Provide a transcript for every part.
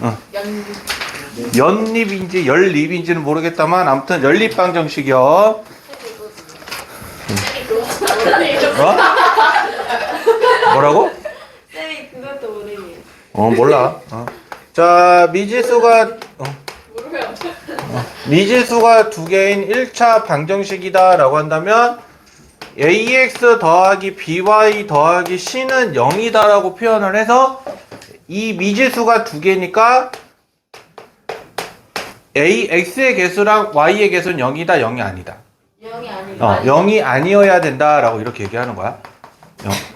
어. 연 연립인지 연립인지는 모르겠다만 아무튼 연립 방 정식이요. 어? 뭐라고? 쌤이 그것도 모르겠어요. 어 몰라. 어. 자 미지수가 어. 모르면 미지수가 두 개인 1차 방정식이다라고 한다면 ax 더하기 by 더하기 c는 0이다라고 표현을 해서 이 미지수가 두 개니까 ax의 개수랑 y의 개수는 0이다 0이 아니다. 영이 아니고 어, 0이 아니어야 된다 라고 이렇게 얘기하는 거야.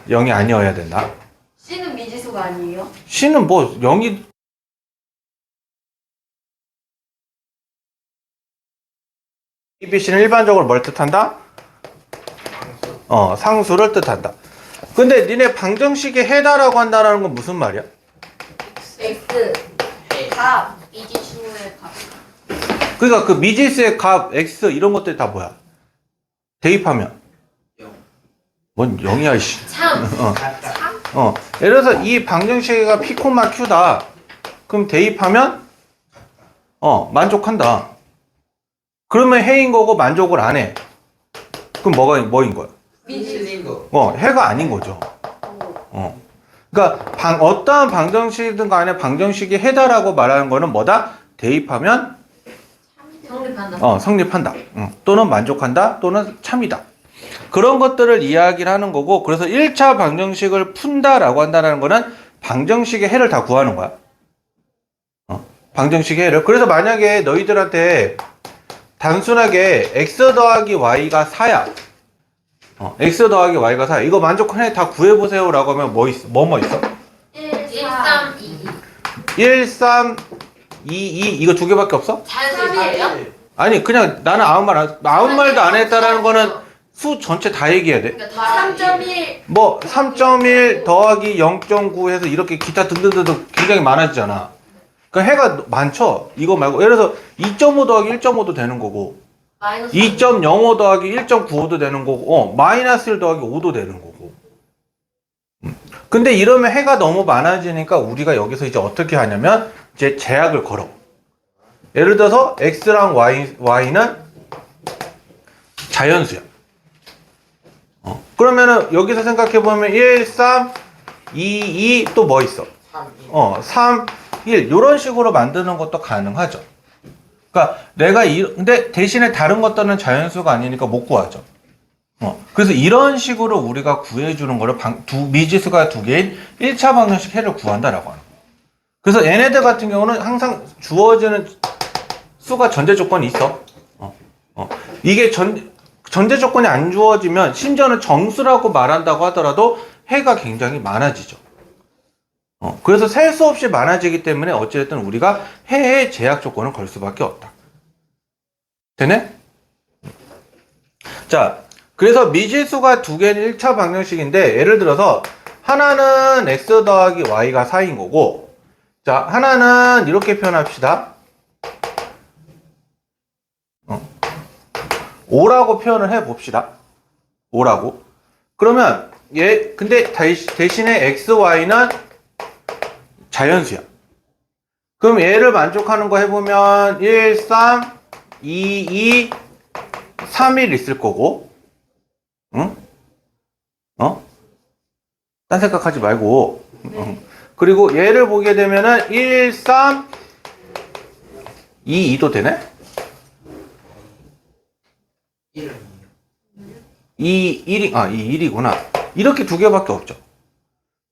0, 이 아니어야 된다. C는 미지수가 아니에요? c는 뭐 0이 ABC는 일반적으로 뭘 뜻한다? 어, 상수를 뜻한다. 근데 니네 방정식에 해다라고 한다는 건 무슨 말이야? X 값 미지수의 값 그러니까 그 미지수의 값, x 이런 것들 다 뭐야? 대입하면 뭔 0이야 씨. 3 어. 어. 예를 들어서 이 방정식이 p, q다. 그럼 대입하면 어, 만족한다. 그러면 해인 거고 만족을 안 해. 그럼 뭐가 뭐인 거야? 미지수 거. 어, 해가 아닌 거죠. 어. 그러니까 방, 어떠한 방정식이든 간에 방정식이 해다라고 말하는 거는 뭐다? 대입하면 성립한다 어, 성립한다. 응. 또는 만족한다. 또는 참이다. 그런 것들을 이야기를 하는 거고 그래서 1차 방정식을 푼다라고 한다는 거는 방정식의 해를 다 구하는 거야. 어, 방정식의 해를. 그래서 만약에 너희들한테 단순하게 x 더하기 y가 4야. 어, x 더하기 y가 4야. 이거 만족하네 다 구해보세요 라고 하면 뭐 있어? 뭐뭐 있어? 1 3 2 1, 3, 2, 2 이거 두 개밖에 없어? 자연수예요? 아니 그냥 나는 아무 말 안, 아무 말도 안 했다라는 거는 수 전체 다 얘기해야 돼. 그러니까 다 3.1 뭐 3.1 더하기 0.9 해서 이렇게 기타 등등등등 굉장히 많아지잖아. 그러니까 해가 많죠. 이거 말고 예를 들어서 2.5 더하기 1.5도 되는 거고 2.05 더하기 1.95도 되는 거고 어 마이너스 1 더하기 5도 되는 거고. 음. 근데 이러면 해가 너무 많아지니까 우리가 여기서 이제 어떻게 하냐면 이제 제약을 걸어. 예를 들어서 x랑 y, y는 자연수야. 어. 그러면은 여기서 생각해 보면 1, 3, 2, 2 또 뭐 있어? 3, 2. 어, 3, 1 이런 식으로 만드는 것도 가능하죠. 그러니까 내가 이 근데 대신에 다른 것들은 자연수가 아니니까 못 구하죠. 어, 그래서 이런 식으로 우리가 구해주는 거를 방, 두, 미지수가 두 개인 1차 방정식 해를 구한다라고 하는 거예요. 그래서 얘네들 같은 경우는 항상 주어지는 수가 전제 조건이 있어. 어, 어. 이게 전, 전제 조건이 안 주어지면 심지어는 정수라고 말한다고 하더라도 해가 굉장히 많아지죠. 어, 그래서 셀 수 없이 많아지기 때문에 어쨌든 우리가 해의 제약 조건을 걸 수밖에 없다. 되네? 자, 그래서 미지수가 두 개는 1차 방정식인데 예를 들어서 하나는 x 더하기 y가 4인 거고 자, 하나는 이렇게 표현합시다. 어. 5라고 표현을 해 봅시다. 5라고. 그러면 얘 근데 대신에 x, y는 자연수야. 그럼 얘를 만족하는 거 해보면 1, 3, 2, 2, 3, 1 있을 거고, 응? 어? 딴 생각하지 말고, 응. 그리고 얘를 보게 되면은 1, 3, 2, 2도 되네? 1은 2, 1이, 아, 2, 1이구나. 이렇게 두 개밖에 없죠.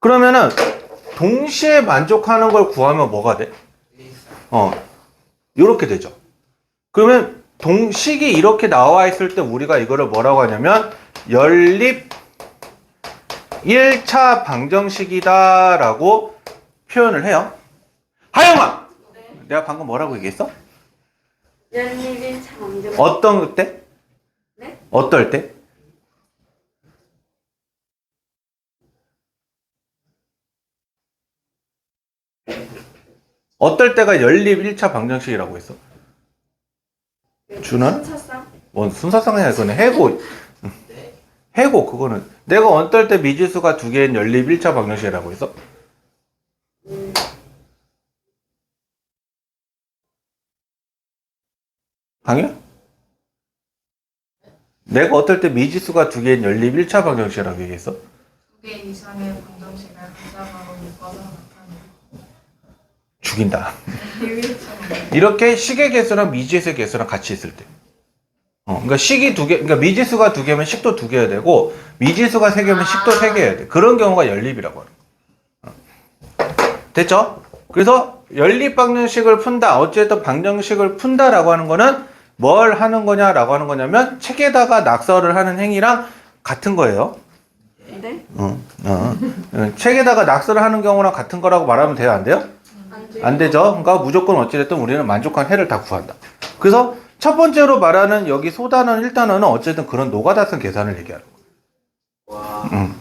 그러면은, 동시에 만족하는 걸 구하면 뭐가 돼? 1, 4. 어, 요렇게 되죠. 그러면 동식이 이렇게 나와 있을 때 우리가 이거를 뭐라고 하냐면 연립 1차 방정식이다라고 표현을 해요. 하영아! 내가 방금 뭐라고 얘기했어? 연립 1차 방정. 어떤 때? 네? 어떨 때? 어떨 때가 연립 1차 방정식이라고 했어? 네, 준아? 뭔 순서상이야 그거는 해고 네. 해고 그거는 내가 어떨 때 미지수가 두 개인 연립 1차 방정식이라고 했어? 강현? 내가 어떨 때 미지수가 두 개인 연립 1차 방정식이라고 얘기했어? 두 개 이상의 방정식을 부사로 묶어서 나타내는 죽인다. 이렇게 식의 개수랑 미지수의 개수랑 같이 있을 때. 어, 그러니까 식이 두 개, 그러니까 미지수가 두 개면 식도 두 개여야 되고, 미지수가 세 개면 식도 세 개여야 돼. 그런 경우가 연립이라고 하는 거야. 어. 됐죠? 그래서 연립 방정식을 푼다, 어쨌든 방정식을 푼다라고 하는 거는 뭘 하는 거냐라고 하는 거냐면, 책에다가 낙서를 하는 행위랑 같은 거예요. 네? 어, 어. 어, 책에다가 낙서를 하는 경우랑 같은 거라고 말하면 돼요? 안 돼요? 안 되죠. 그러니까 무조건 어찌됐든 우리는 만족한 해를 다 구한다. 그래서 첫 번째로 말하는 여기 소단원, 일단원은 어쨌든 그런 노가다쓴 계산을 얘기하는 거야. 음.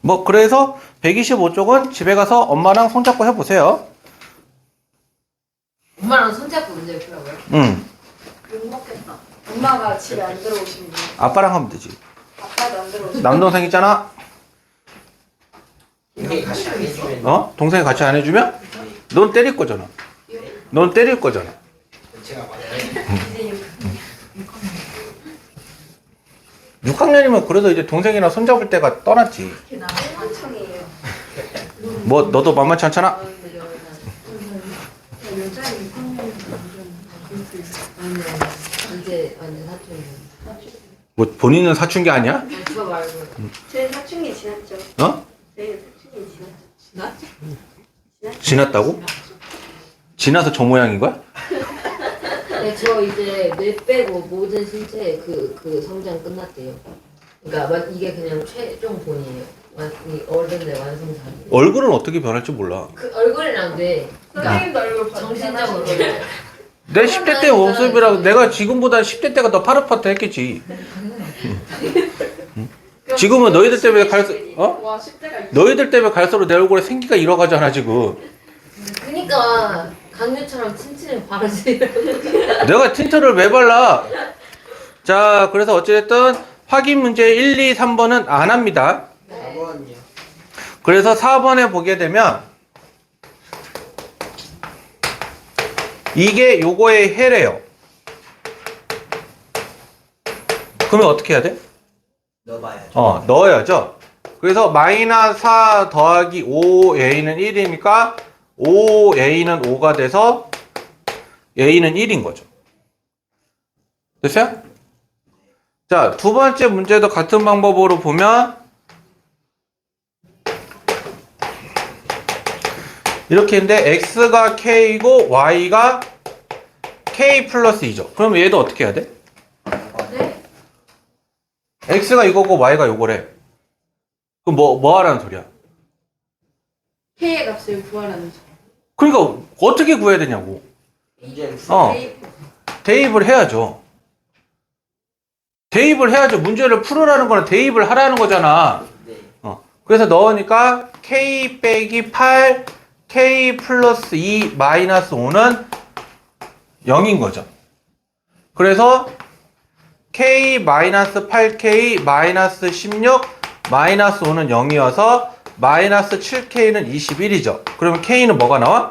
뭐 그래서 125쪽은 집에 가서 엄마랑 손잡고 해보세요. 엄마랑 손잡고 문제를 풀라고요? 음. 욕 먹겠다. 엄마가 집에 안 들어오시면 아빠랑 하면 되지. 아빠도 안 들어오시면 남동생 있잖아. 이게 같이 안 해주면 어? 동생이 같이 안 해주면 넌 때릴 거잖아. 넌 때릴 거잖아. 제가 맞아요. 이제 6학년이면 그래도 이제 동생이랑 손잡을 때가 떠났지. 뭐 너도 만만치 않잖아. 여자 6학년이 이제 완전 사촌이. 뭐 본인은 사춘기 아니야? 제 사춘기 지났죠. 어? 제 사춘기 지났죠. 나? 지났다고? 지나서 저 모양인 거야? 네, 저 이제 뇌 빼고 모든 신체 그, 그 성장 끝났대요. 그러니까 완- 이게 그냥 최종 본이에요. 완, 이 어른의 완성상. 얼굴은 어떻게 변할지 몰라. 그 얼굴이랑 뇌. 그러니까 선생님도 얼굴 정신적으로. 내 10대 때 모습이라고 내가 지금보다 10대 때가 더 파릇파릇했겠지. 지금은 너희들 때문에 갈수 어? 와 10대가 너희들 때문에 갈수록 내 얼굴에 생기가 잃어가잖아 지금. 그니까 강유처럼 틴틴을 바르지. 내가 틴트를 왜 발라? 자, 그래서 어찌됐든 확인 문제 1, 2, 3번은 안 합니다. 네. 4번이요. 그래서 4번에 보게 되면 이게 요거의 해래요. 그러면 어떻게 해야 돼? 넣어봐야죠. 어, 넣어야죠. 그래서 마이너스 4 더하기 5a는 1이니까 5a는 5가 돼서 a는 1인 거죠. 됐어요? 자, 두 번째 문제도 같은 방법으로 보면 이렇게 있는데 x가 k이고 y가 k 플러스 2죠. 그럼 얘도 어떻게 해야 돼? 네? x가 이거고 y가 요거래. 그럼 뭐, 뭐 하라는 소리야? K의 값을 구하라는 소 그러니까 어떻게 구해야 되냐고. 문제를 어, 대입을 해야죠. 대입을 해야죠. 문제를 풀으라는 거는 대입을 하라는 거잖아. 네. 어. 그래서 넣으니까 k 빼기 8, k 플러스 2 마이너스 5는 0인 거죠. 그래서 k 마이너스 8k 마이너스 16 마이너스 5는 0이어서 마이너스 7k는 21이죠. 그러면 k는 뭐가 나와?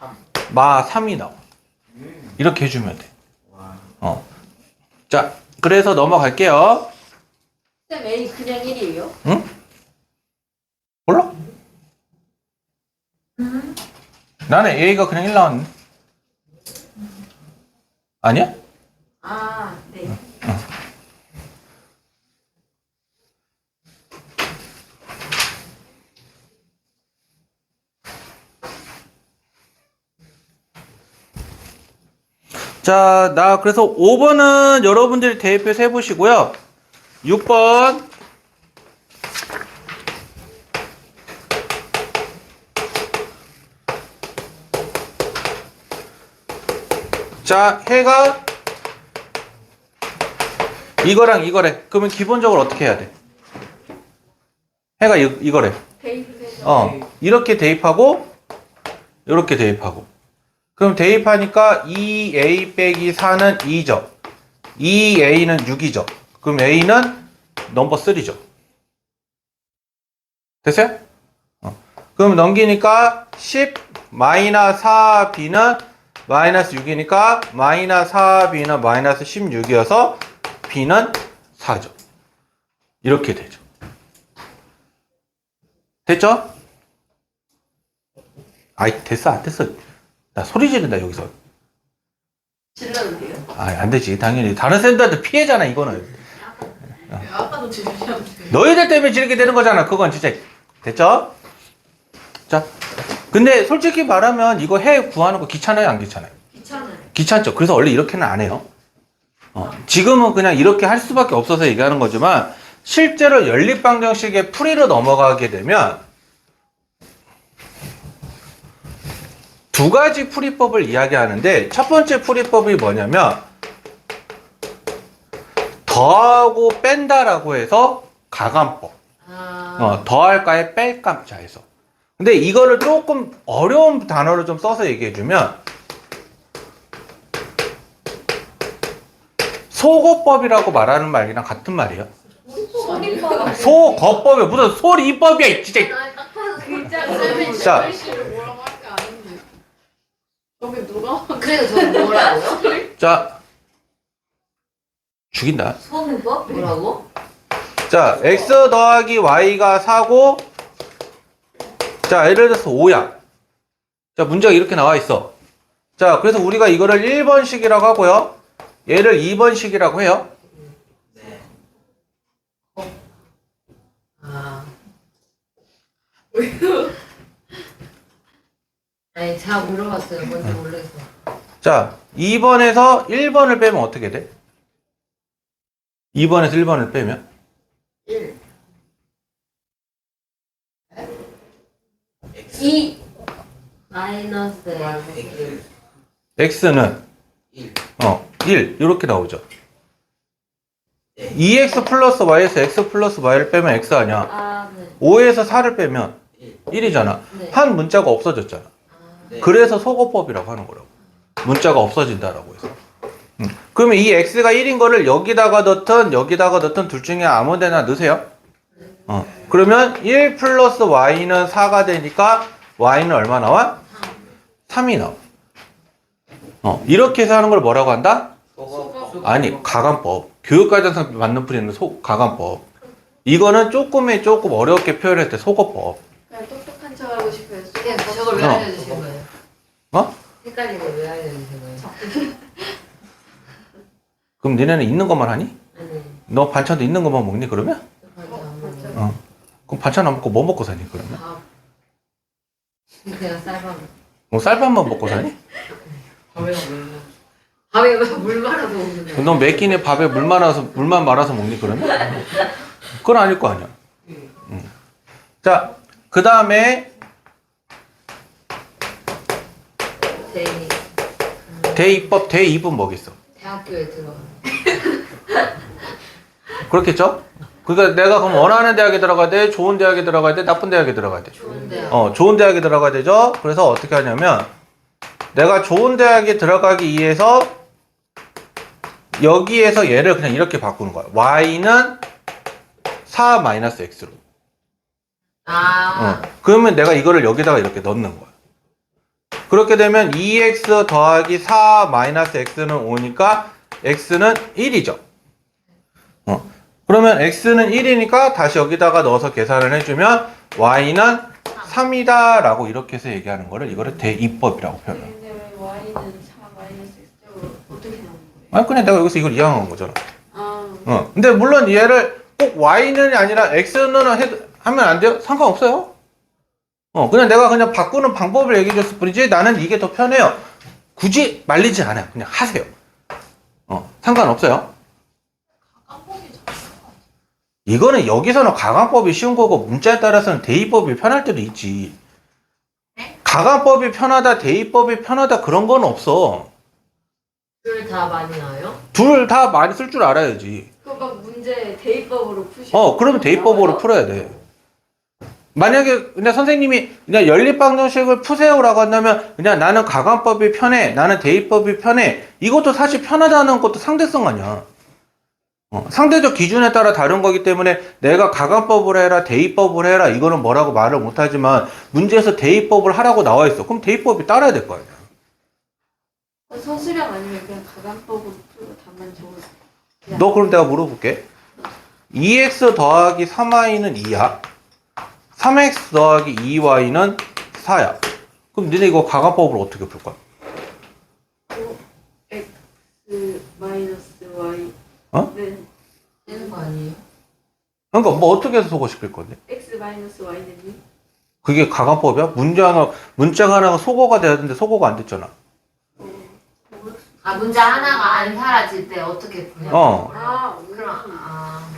3. 마 3이 나와. 이렇게 해주면 돼. 와. 어. 자, 그래서 넘어갈게요. 쌤 A 그냥 1이에요? 응? 몰라? 나는 A가 그냥 1 나왔네. 아니야? 아 네. 자, 나 그래서 5번은 여러분들이 대입해서 해보시고요. 6번. 자, 해가 이거랑 이거래. 그러면 기본적으로 어떻게 해야 돼? 해가 이, 이거래. 어, 이렇게 대입하고, 이렇게 대입하고. 그럼 대입하니까 2a 빼기 4는 2죠. 2a는 6이죠. 그럼 a는 넘버 3죠. 됐어요? 어. 그럼 넘기니까 10 마이너스 4b는 마이너스 6이니까 마이너스 4b는 마이너스 16이어서 b는 4죠. 이렇게 되죠. 됐죠? 아이 됐어 안 됐어. 나 소리 지른다 여기서. 질러도 돼요? 아, 안 되지. 당연히. 다른 쌤들한테 피해잖아, 이거는. 아까도 지르셨는데. 너희들 때문에 지르게 되는 거잖아. 그건 진짜. 됐죠? 자. 근데 솔직히 말하면 이거 해 구하는 거 귀찮아요? 안 귀찮아요? 귀찮아요. 귀찮죠. 그래서 원래 이렇게는 안 해요. 어, 지금은 그냥 이렇게 할 수밖에 없어서 얘기하는 거지만 실제로 연립방정식의 풀이로 넘어가게 되면 두 가지 풀이법을 이야기하는데 첫 번째 풀이법이 뭐냐면 더하고 뺀다라고 해서 가감법. 아, 어, 더할까에 뺄감자에서. 근데 이거를 조금 어려운 단어를 좀 써서 얘기해주면 소거법이라고 말하는 말이랑 같은 말이에요. 소리법. 소거법이 무슨 소리법이야, 진짜. 딱 봐도 글자가 쌤이 자. 글씨를 뭐라고 할 게 아닌데. 저게 누가 그래서 저 뭐라고요? 자, 죽인다. 소문법? 뭐라고? 자, x 더하기 y가 4고, 자, 예를 들어서 5야. 자, 문제가 이렇게 나와 있어. 자, 그래서 우리가 이거를 1번식이라고 하고요. 얘를 2번식이라고 해요. 네. 아. 아니, 제가 물어봤어요. 뭔지 모르겠어. 자, 2번에서 1번을 빼면 어떻게 돼? 2번에서 1번을 빼면? 1. X 2. 마이너스 X. X x는 1 어, 1 이렇게 나오죠. 네. 2x 플러스 y에서 x 플러스 y를 빼면 x 아니야. 아, 네. 5에서 4를 빼면 1 1이잖아. 네. 한 문자가 없어졌잖아. 아, 네. 그래서 소거법이라고 하는 거라고. 문자가 없어진다라고 해서. 음. 그러면 이 x가 1인 거를 여기다가 넣든 여기다가 넣든 둘 중에 아무 데나 넣으세요. 어. 그러면 1 플러스 y는 4가 되니까 y는 얼마 나와? 3이 나와. 어. 이렇게 해서 하는 걸 뭐라고 한다? 소거 아니, 가감법. 교육과정상 맞는 풀이는 소, 가감법. 이거는 조금에 조금 어렵게 표현할 때 소거법. 그냥 똑똑한 척 하고 싶어요. 그냥 저걸 왜 어. 어? 헷갈리게 왜 알려주신 거예요? 그럼 니네는 있는 것만 하니? 아니, 너 반찬도 있는 것만 먹니 그러면? 반찬 안 먹어요. 어. 그럼 반찬 안 먹고 뭐 먹고 사니 그러면? 밥. 그냥 쌀밥. 뭐 쌀밥만 먹고 사니? 밥에 물. 밥에 물 말아서 먹는데. 그럼 너 매끼네 밥에 물 말아서 물만 말아서 먹니 그러면? 그건 아닐 거 아니야. 음. 자, 그 다음에 대리. 대입법 대입은 뭐겠어? 대학교에 들어가. 그렇겠죠? 그러니까 내가 그럼 원하는 대학에 들어가야 돼, 좋은 대학에 들어가야 돼, 나쁜 대학에 들어가야 돼. 좋은데요. 어, 좋은 대학에 들어가야 되죠. 그래서 어떻게 하냐면 내가 좋은 대학에 들어가기 위해서 여기에서 얘를 그냥 이렇게 바꾸는 거야. y는 4 마이너스 x로. 아. 어. 그러면 내가 이거를 여기다가 이렇게 넣는 거야. 그렇게 되면 2x 더하기 4 마이너스 x는 5니까 x는 1이죠. 어. 그러면 x는 1이니까 다시 여기다가 넣어서 계산을 해주면 y는 3이다 라고 이렇게 해서 얘기하는 거를 이거를 대입법이라고 표현해요. 근데 왜 y는 4 마이너스 x제곱 어떻게 나오는 거예요? 아, 그냥 내가 여기서 이걸 이양한 거잖아. 아, 어. 근데 물론 얘를 꼭 y는 아니라 x는 해도, 하면 안 돼요? 상관없어요. 어, 그냥 내가 그냥 바꾸는 방법을 얘기해 줬을 뿐이지 나는 이게 더 편해요. 굳이 말리지 않아요. 그냥 하세요. 어, 상관없어요. 이거는 여기서는 가강법이 쉬운 거고 문자에 따라서는 대입법이 편할 때도 있지. 가강법이 편하다, 대입법이 편하다 그런 건 없어. 둘 다 많이 나와요? 둘 다 많이 쓸 줄 알아야지. 막 문제 대입법으로 푸시고. 어, 그러면 대입법으로 풀어야 돼. 만약에 그냥 선생님이 그냥 연립방정식을 푸세요라고 한다면 그냥 나는 가관법이 편해, 나는 대입법이 편해. 이것도 사실 편하다는 것도 상대성 아니야. 어, 상대적 기준에 따라 다른 거기 때문에 내가 가관법을 해라, 대입법을 해라 이거는 뭐라고 말을 못하지만 문제에서 대입법을 하라고 나와 있어. 그럼 대입법이 따라야 될 거 아니야. 서술형 아니면 그냥 가간법으로 풀고 답만 적어서 너 그럼 내가 물어볼게. 2x 더하기 3y는 2야. 3x 더하기 2y는 4야. 그럼 니네 이거 가간법으로 어떻게 풀 거야? x 마이너스 y 어? 는 되는 거 아니에요? 그러니까 뭐 어떻게 해서 소거시킬 건데? x 마이너스 y는 2 그게 가간법이야? 문제 하나, 문자가 하나가 소거가 돼야 되는데 소거가 안 됐잖아. 아 문제 하나가 안 사라질 때 어떻게 푸냐? 어. 아 그럼 아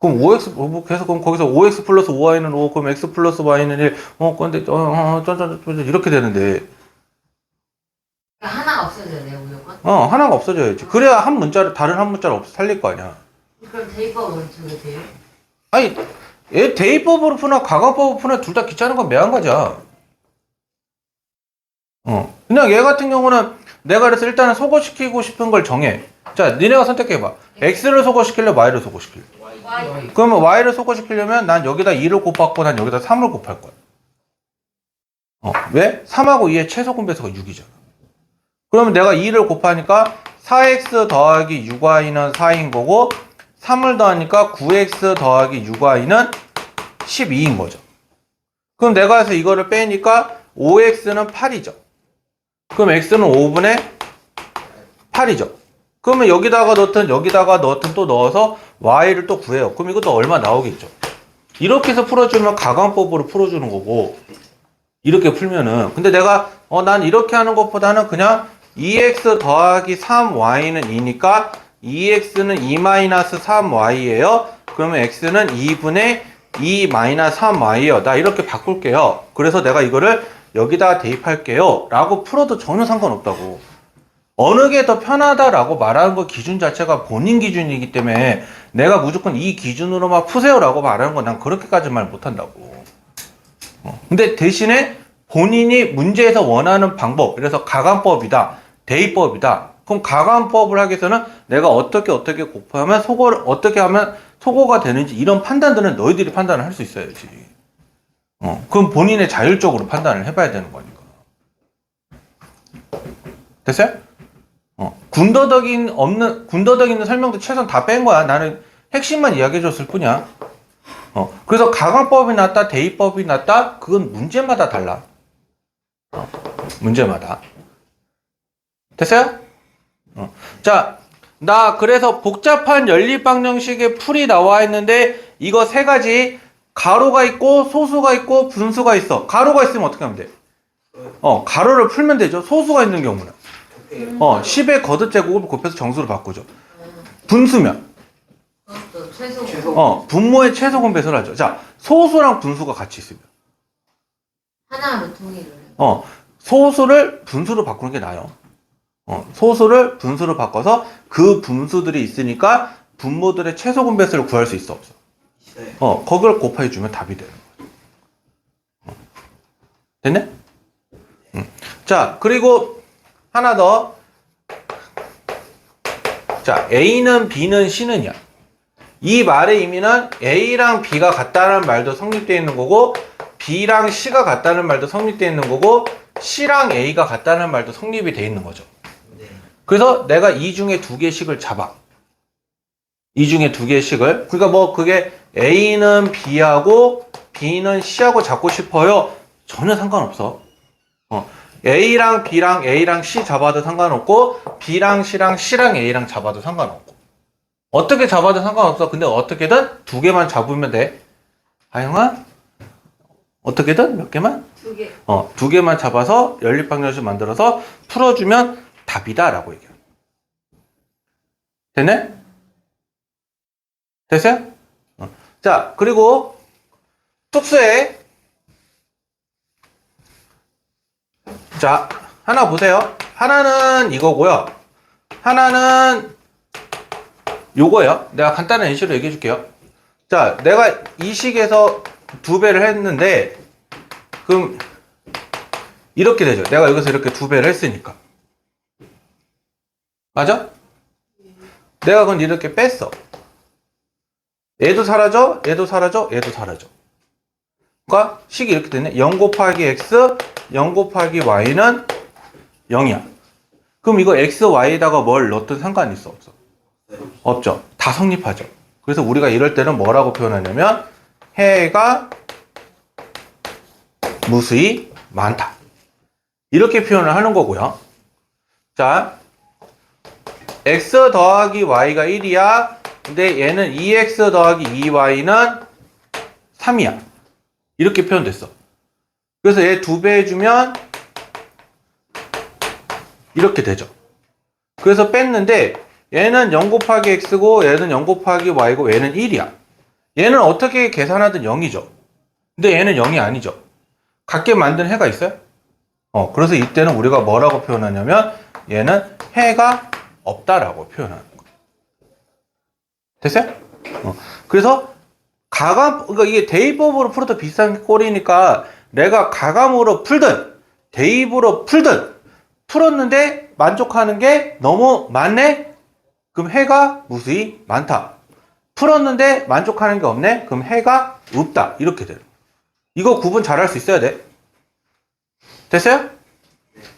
그럼 5x, 뭐 계속 그럼 거기서 5x 플러스 5y는 5, 그럼 x 플러스 y는 1, 어, 근데, 어, 어, 쩌쩌쩌, 이렇게 되는데, 그러니까 하나가 없어져야 돼요 무조건? 어, 하나가 없어져야지. 그래야 한 문자를, 다른 한 문자를 없, 살릴 거 아니야. 그럼 대입법은 어떻게 돼요? 아니, 얘 대입법으로 푸나 가간법으로 푸나 둘 다 귀찮은 건 매한가지야. 어. 그냥 얘 같은 경우는 내가 그래서 일단은 소거시키고 싶은 걸 정해. 자, 니네가 선택해봐. x를 소거시킬래, y를 소거시킬래? 그러면 y를 소거시키려면 난 여기다 2를 곱하고 난 여기다 3을 곱할 거야. 어, 왜? 3하고 2의 최소 분배수가 6이잖아. 그러면 내가 2를 곱하니까 4x 더하기 6y는 4인 거고 3을 더하니까 9x 더하기 6y는 12인 거죠. 그럼 내가 해서 이거를 빼니까 5x는 8이죠. 그럼 x는 5분의 8이죠. 그러면 여기다가 넣든 여기다가 넣든 또 넣어서 y를 또 구해요. 그럼 이것도 얼마 나오겠죠. 이렇게 해서 풀어주면 가강법으로 풀어주는 거고 이렇게 풀면은 근데 내가 어 난 이렇게 하는 것보다는 그냥 2x 더하기 3y는 2니까 2x는 2 마이너스 3y예요. 그러면 x는 2분의 2 마이너스 3y예요. 나 이렇게 바꿀게요. 그래서 내가 이거를 여기다 대입할게요. 라고 풀어도 전혀 상관없다고. 어느 게 더 편하다라고 말하는 거 기준 자체가 본인 기준이기 때문에 내가 무조건 이 기준으로만 푸세요라고 말하는 건 난 그렇게까지 말 못한다고. 어. 근데 대신에 본인이 문제에서 원하는 방법, 그래서 가간법이다, 대입법이다. 그럼 가간법을 하기 위해서는 내가 어떻게 어떻게 곱하면 소거를 어떻게 하면 소거가 되는지 이런 판단들은 너희들이 판단을 할 수 있어야지. 어, 그럼 본인의 자율적으로 판단을 해봐야 되는 거니까. 됐어요? 어, 군더더긴 없는 군더더기 있는 설명도 최소한 다 뺀 거야. 나는 핵심만 이야기해 줬을 뿐이야. 어, 그래서 가강법이 낫다, 대입법이 낫다, 그건 문제마다 달라. 어, 문제마다. 됐어요? 어. 자, 나 그래서 복잡한 연립방정식의 풀이 나와 있는데 이거 세 가지 가로가 있고 소수가 있고 분수가 있어. 가로가 있으면 어떻게 하면 돼? 어, 가로를 풀면 되죠. 소수가 있는 경우는. 어, 10의 거듭 제곱을 곱해서 정수로 바꾸죠. 분수면, 그것도 최소 최소. 어, 분모의 최소 공배수를 하죠. 자, 소수랑 분수가 같이 하나하면 통일을 해요. 어, 소수를 분수로 바꾸는 게 나아요. 어, 소수를 분수로 바꿔서 그 분수들이 있으니까 분모들의 최소 공배수를 구할 수 있어, 없어? 있어요. 어, 거기를 곱해 주면 답이 되는 거죠. 어. 됐네? 음. 자, 그리고 하나 더. 자, A는 B는 C는요. 이 말의 의미는 A랑 B가 같다는 말도 성립되어 있는 거고, B랑 C가 같다는 말도 성립되어 있는 거고, C랑 A가 같다는 말도 성립이 되어 있는 거죠. 네. 그래서 내가 이 중에 두 개씩을 잡아. 이 중에 두 개씩을. 그러니까 뭐 그게 A는 B하고 B는 C하고 잡고 싶어요. 전혀 상관없어. 어. A랑 B랑 A랑 C 잡아도 상관없고 B랑 C랑 C랑 A랑 잡아도 상관없고. 어떻게 잡아도 상관없어. 근데 어떻게든 두 개만 잡으면 돼. 아영아? 어떻게든 몇 개만? 두 개 어, 두 개만 잡아서 연립방정식 만들어서 풀어주면 답이다 라고 얘기해요. 됐네? 됐어요? 어. 자, 그리고 숙소에 자, 하나 보세요. 하나는 이거고요. 하나는 요거예요. 내가 간단한 예시로 얘기해 줄게요. 자, 내가 이 식에서 두 배를 했는데 그럼 이렇게 되죠. 내가 여기서 이렇게 두 배를 했으니까. 맞아? 내가 그건 이렇게 뺐어. 얘도 사라져, 얘도 사라져, 얘도 사라져. 그러니까 식이 이렇게 되네. 0 곱하기 x, 0 곱하기 y는 0이야. 그럼 이거 x, y에다가 뭘 넣든 상관이 있어 없어? 없죠. 다 성립하죠. 그래서 우리가 이럴 때는 뭐라고 표현하냐면 해가 무수히 많다. 이렇게 표현을 하는 거고요. 자, x 더하기 y가 1이야. 근데 얘는 2x 더하기 2y는 3이야. 이렇게 표현됐어. 그래서 얘 두 배 해주면 이렇게 되죠. 그래서 뺐는데 얘는 0 곱하기 x고 얘는 0 곱하기 y고 얘는 1이야. 얘는 어떻게 계산하든 0이죠. 근데 얘는 0이 아니죠. 같게 만든 해가 있어요? 어, 그래서 이때는 우리가 뭐라고 표현하냐면 얘는 해가 없다라고 표현하는 거예요. 됐어요? 어, 그래서 가감, 그러니까 이게 대입법으로 풀어도 비슷한 꼴이니까 내가 가감으로 풀든 대입으로 풀든 풀었는데 만족하는 게 너무 많네? 그럼 해가 무수히 많다. 풀었는데 만족하는 게 없네? 그럼 해가 없다. 이렇게 돼요. 이거 구분 잘 할 수 있어야 돼. 됐어요?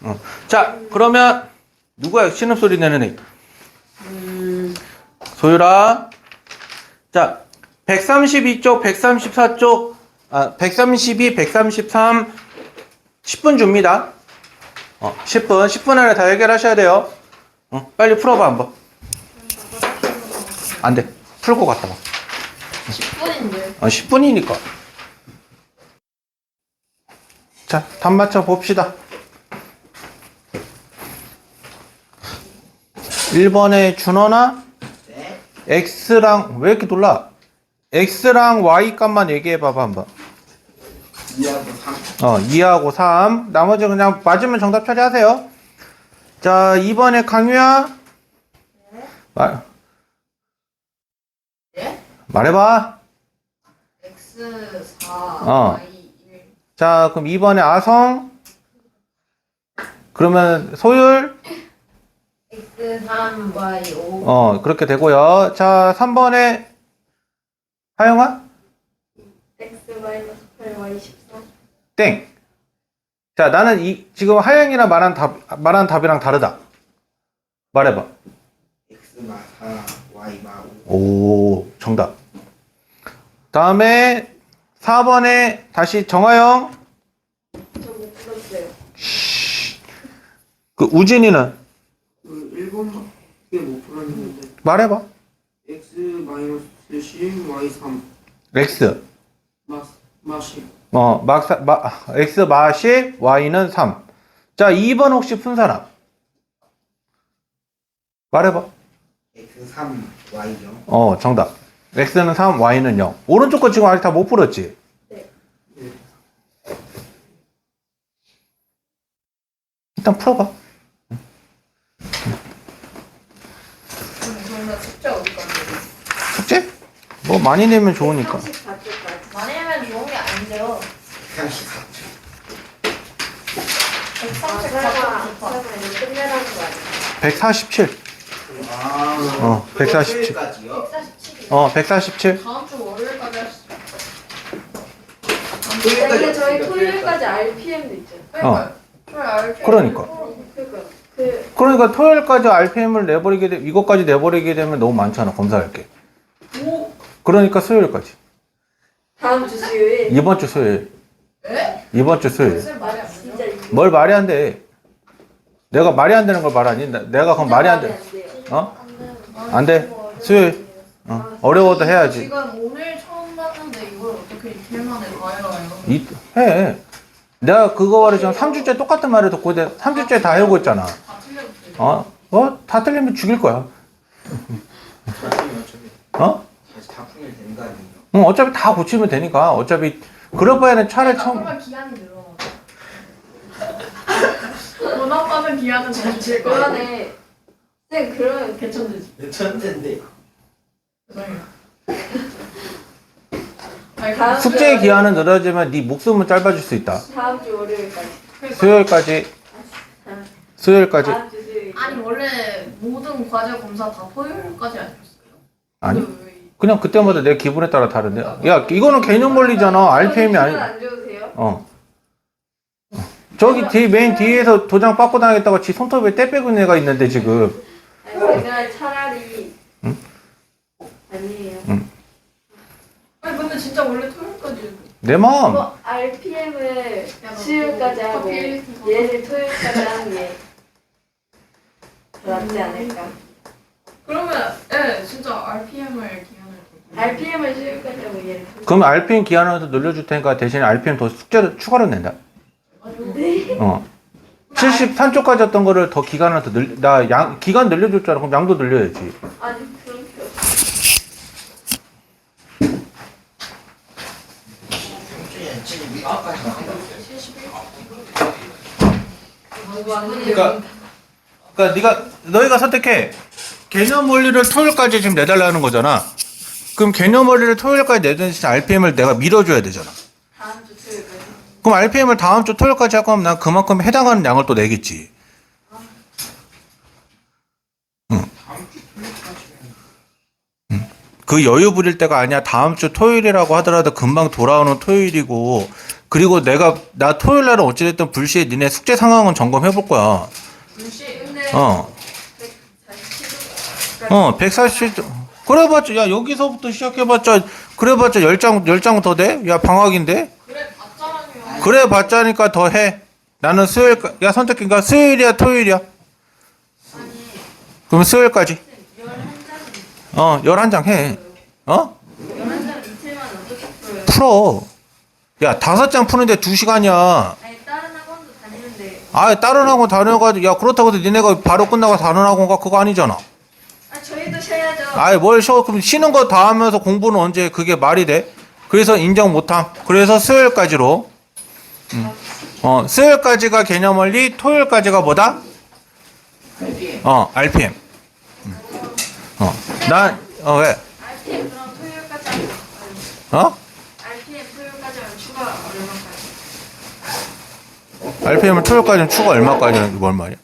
어. 자, 그러면 누구야? 신음소리 내는 애. 음, 소율아. 자, 132쪽, 134쪽, 아, 132, 133, 10분 줍니다. 어, 10분, 10분 안에 다 해결하셔야 돼요. 어, 빨리 풀어봐, 한번. 안 돼. 풀고 갔다 와. 10분인데. 어, 10분이니까. 자, 답 맞춰 봅시다. 1번에 준원아, 네. X랑, 왜 이렇게 놀라? X랑 Y 값만 얘기해 봐봐, 한번. 2하고 3. 어, 2하고 3. 나머지 그냥 맞으면 정답 처리하세요. 자, 2번에 강유야. 말, 예? 말해 봐. X 4, 어. Y 1. 자, 그럼 2번에 아성. 그러면 소율. X 3, Y 5. 어, 그렇게 되고요. 자, 3번에 하영아? X 마이너스 8, Y 14. 땡. 자, 나는 이, 지금 하영이랑 말한 답, 말한 답이랑 다르다. 말해봐. X 마 4, Y 마 5. 오, 정답. 다음에 4번에 다시 정하영. 저못 풀었어요. 그 우진이는 그 1번밖에 못 풀었는데 말해봐. x 마이너스 10 y 3 X. 마 마시 어, 막사, 마, X 마 10, Y는 3. 자, 2번 혹시 푼 사람? 말해봐. X 3, Y 0. 어, 정답. X는 3, Y는 0. 오른쪽 거 지금 아직 다 못 풀었지? 네. 일단 풀어봐. 그러면 숙제 어디 갔는데? 뭐 많이 내면 좋으니까. 34쪽까지. 많이 하면 좋은 게 아닌데요. 34초. 134쪽 좋다. 이거 끝내라는 거 아니에요? 147. 아. 어, 147. 까지요 147이요. 어, 147. 다음 주 월요일까지 할 수. 근데 저희 토요일까지 RPM도 있잖아요. 어. 그러니까. 그러니까 그 그러니까 토요일까지 RPM을 내버리게 되, 이것까지 내버리게 되면 너무 많잖아, 검사할 게. 그러니까 수요일까지. 다음 주 수요일. 이번 주 수요일. 에? 이번 주 수요일. 무슨 말이 안? 진짜 이거. 뭘 말이 안 돼. 내가 말이 안 되는 걸 말하니? 나- 내가 그럼 말이 안 돼. 돼요. 어? 안 돼. 수요일. 어. 어려워도 해야지. 지금 오늘 처음 봤는데 이걸 어떻게 이틀 만에 다 해와요? 이, 해. 내가 그거 말해 지금 3주째 똑같은 말을 듣고 있는데 3주째 다 해오고 있잖아. 다 틀렸어요. 어? 어? 다 틀리면 죽일 거야. 어? 다 풀면 거 아니에요? 응, 어차피 다 고치면 되니까. 어차피 그럴 바에는 차라리 처음 그러면 기한이 늘어나. 문학과는 기한은 거야. 그러네. 쌤 그러면 괜찮지? 천재인데. 죄송해요. 아니, 다음 숙제의 주에- 기한은 늘어지면 네 목숨은 짧아질 수 있다. 다음 주 월요일까지. 수요일까지. 수요일까지. 다음 주 수요일. 아니 원래 모든 과제 검사 다 토요일까지 아니었어요? 아니. 근데 왜 그냥 그때마다 내 기분에 따라 다른데. 야, 이거는 개념 원리잖아. RPM이 아니. 안 좋으세요? 어. 저기 뒤 메인 뒤에서 도장 빠꾸 당했다가 지 손톱에 때 빼고 있는 애가 있는데 지금 아니, 제가 차라리 응? 아니에요. 아니 근데 진짜 원래 토요일까지 내 마음 뭐 RPM을 수요일까지 그거 하고. 얘를 토요일까지 하는 게 낫지 않을까? 그러면 예 진짜 RPM을 RPM을 하고 얘를 토요일 그럼 RPM 기한으로 늘려줄 테니까 대신에 RPM 더 숙제를 추가로 낸다 네. 어 73초까지 했던 거를 더 기간을 더 늘, 나 양, 기간 늘려줬잖아. 그럼 양도 늘려야지. 아니 그런 게 없어. 그러니까, 그러니까 네가 너희가 선택해. 개념 원리를 토요일까지 지금 내달라는 거잖아. 그럼 개념 원리를 토요일까지 내주는 RPM을 내가 밀어줘야 되잖아. 다음 주 토요일까지. 그럼 RPM을 다음 주 토요일까지 할 거면 난 그만큼 해당하는 양을 또 내겠지. 응. 응. 그 여유 부릴 때가 아니야. 다음 주 토요일이라고 하더라도 금방 돌아오는 토요일이고, 그리고 내가, 나 토요일 날은 어찌됐든 불시에 니네 숙제 상황은 점검해 볼 거야. 근데 어. 147일 어, 140. 그래봤자, 야, 여기서부터 시작해봤자, 그래봤자 10장, 10장 더 돼? 야, 방학인데? 그래 봤잖아요 그래 봤자니까 더 해. 나는 수요일, 야, 선택인가? 수요일이야, 토요일이야? 그럼 수요일까지. 11장 어, 11장 해. 어? 11장 이틀만 어떻게 풀어요? 풀어. 야, 다섯 장 푸는데 두 시간이야. 아니 다른 학원도 다니는데 아, 다른 학원 다녀가지고, 야, 그렇다고 해서 니네가 바로 끝나고 다른 학원 가 그거 아니잖아. 쉬어야죠. 아이, 뭘 쉬어. 그럼 쉬는 거 다 하면서 공부는 언제 그게 말이 돼? 그래서 인정 못함. 그래서 수요일까지로. 음. 어, 수요일까지가 개념 원리, 토요일까지가 뭐다? 어, RPM. 음. 어, 난, 어, 왜? RPM 그럼 토요일까지 하면 어? RPM 토요일까지 하면 추가 얼마까지? RPM을 토요일까지는 추가 얼마까지는 뭔 말이야?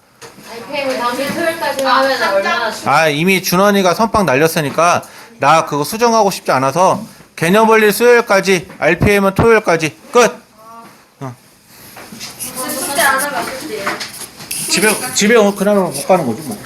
RPM을 다음 주 토요일까지 하면 얼마나 주- 아, 이미 준원이가 선빵 날렸으니까 나 그거 수정하고 싶지 않아서 개념 원리 수요일까지, RPM은 토요일까지. 끝! 숙제 안 하면 어떡해요? 집에, 집에 그날은 못 가는 거지, 뭐.